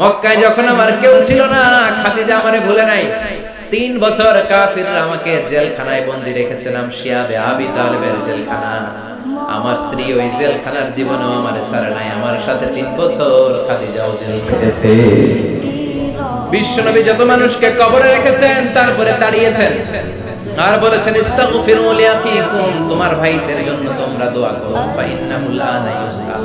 মক্কায় যখন আমার কেউ ছিল না, খাদিজা আমারে ভুলে নাই। তিন বছর কাফিররা আমাকে জেলখানায় বন্দি রেখেছিলাম, শিয়াবে আবি তালেবের জেলখানা। আমার স্ত্রী ওই জেলখানার জীবনেও আমার ছাড়ে নাই। আমার সাথে তিন বছর খাদিজাও জেল কেটেছে বিশ্বনবী যত মানুষকে কবরে রেখেছেন, তারপরে দাঁড়িয়েছেন। আর বলেছেন, ইস্তাগফিরু লিআখিকুম তোমার ভাইদের জন্য তোমরা দোয়া করো ফাইন্নাহু লা ইউসাল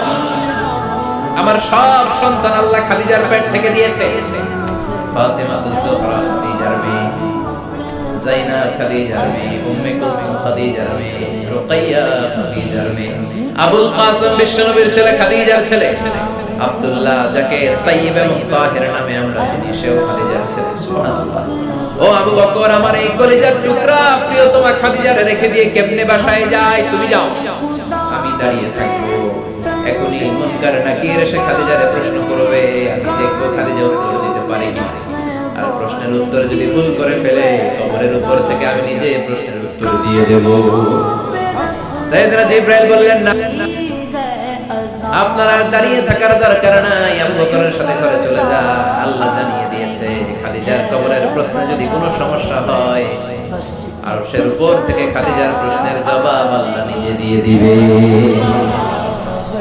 আমার সব সন্তান আল্লাহ খাদিজার পেট থেকে দিয়েছে। ফাতেমা তুজোহরা খাদিজার মেয়ে। জাইনাব খাদিজার মেয়ে। উম্মে কুলসুম, খাদিজার মেয়ে। রুকাইয়া, খাদিজার মেয়ে। আবুল কাসিম বিশ্বনবীর ছেলে, খাদিজার ছেলে। আব্দুল্লাহ, যাকে তাইয়্যিব এবং তাহের নামে আমরা চিনি, সেও খাদিজার ছেলে, সুবহানাল্লাহ। ও আবু বকর, আমার এই কলিজার টুকরা, প্রিয়তমা খাদিজারে রেখে দিয়ে কেমনে বাসায় যায়? তুমি যাও। আমি দাঁড়িয়ে থাকব। এখনই মুনকার নাকির এসে খাদিজারে প্রশ্ন করবে, আমি দেখব খাদিজা উত্তর দিতে পারে কি আর প্রশ্নের উত্তর যদি ভুল করে ফেলে, কবরের উপর থেকে আমি নিজে প্রশ্নের উত্তর দিয়ে দেব। সাইয়েদনা জিব্রাইল বললেন, না আপনার দাঁড়িয়ে থাকার দরকার নাই। আবু বকরের সাথে ঘরে চলে যা। আল্লাহ জানিয়ে দিয়েছে খাদিজার কবরের প্রশ্নে যদি কোনো সমস্যা হয় আর সের উপর থেকে খাদিজার প্রশ্নের জবাব আল্লাহ নিজে দিয়ে দিবে।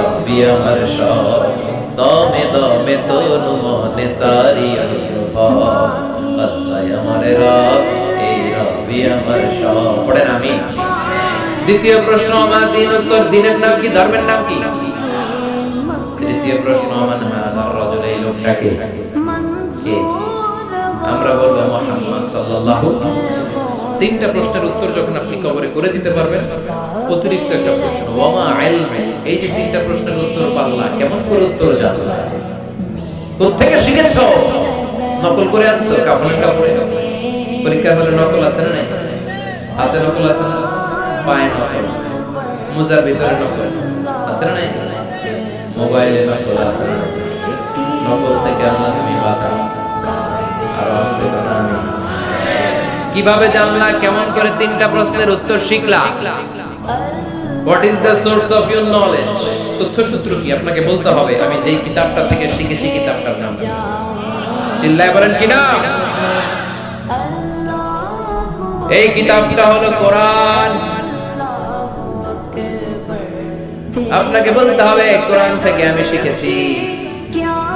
রব্বি আমার সব। দমে দমে তনু মনে তারি আল্লাহ আমারে রব, এই রব্বি আমার সব। পড়েন আমি। দ্বিতীয় প্রশ্ন, আমার দিন উত্তর দিনের নাম কি, ধর্মের নাম কি? তৃতীয় প্রশ্ন, আমার রজুল এই লোকটাকে আমরা বলব মোহাম্মদ সাল্লাল্লাহু তিনটা প্রশ্নের উত্তর যখন আপনি কবরে করে দিতে পারবেন, অতিরিক্ত একটা প্রশ্ন। ওয়ামা ইলমে এই যে তিনটা প্রশ্নের উত্তর পাল্লা, কেমন করে উত্তর জানলা কোথেকে শিখেছো? নকল করে আনছো? কাফনের কাপড়ে? পরীক্ষা হলে নকল আছে না হাতে নকল আছে না? পায়ে নকল। মোজার ভিতরে নকল আছে না মোবাইলে নকল আছে নকল থেকে আল্লাহ তুমি বাঁচাও আরও আমি কীভাবে জানলা, কেমন করে তিনটা প্রশ্নের উত্তর শিখলা? What is the source of your knowledge তথ্য সূত্র কি? আপনাকে বলতে হবে, আমি যেই কিতাবটা থেকে শিখেছি কিতাবটার নাম। চিল্লায় বলেন কি না? এই কিতাবটা হলো কোরআন। আপনাকে বলতে হবে, কোরআন থেকে আমি শিখেছি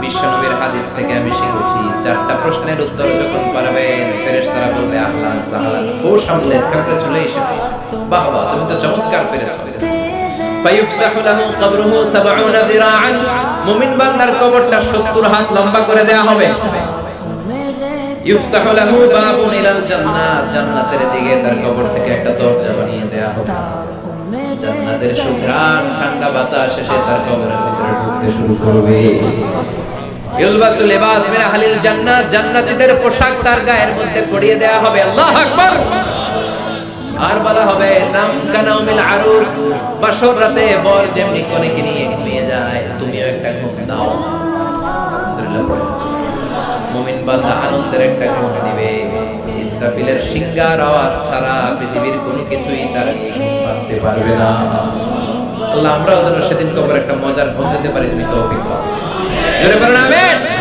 বিশ্বনবীর হাদিস থেকে আমি শিখেছি। চারটা প্রশ্নের উত্তর যখন পারবেন, ফেরেশতারা বলবে আহলান সাহলান ও সামনে কংগ্রাচুলেশন বাহ বাহ, তুমি তো চমৎকার পেরেছ। ফায়ুফসাহু লাহু কবরুহু 70 যিরাআন। মুমিন বান্দার কবরটা 70 হাত লম্বা করে দেয়া হবে। ইফতাহু লাহু বাবুন ইলাল জান্নাত। জান্নাতের দিকে তার কবর থেকে একটা দরজা বানিয়ে দেয়া হবে। জান্নাতের সুঘ্রাণ, ঠান্ডা বাতাস এসে তার কবরের ভিতরে ঢুকতে শুরু করবে। লিবাস মিন আহলিল জান্নাত জান্নাতীদের পোশাক তার গায়ের মধ্যে পরিয়ে দেয়া হবে। আল্লাহু আকবার! আর বলা হবে, নাম আরুস, বাসর রাতে বর যেমনি নিয়ে ঘুমিয়ে যায়, তুমিও একটা ঘুম দাও। মুমিন বান্দা আনন্দের একটা ঘুম দিবে ইসরাফিলের সিঙ্গার আওয়াজ ছাড়া পৃথিবীর কোনো কিছুই তার পারবে না। আল্লাহ, আমরাও যেন সেদিন কবর একটা মজার ঘুম দিতে পারি, তুমি তৌফিক দাও জোরে বলেন আমেন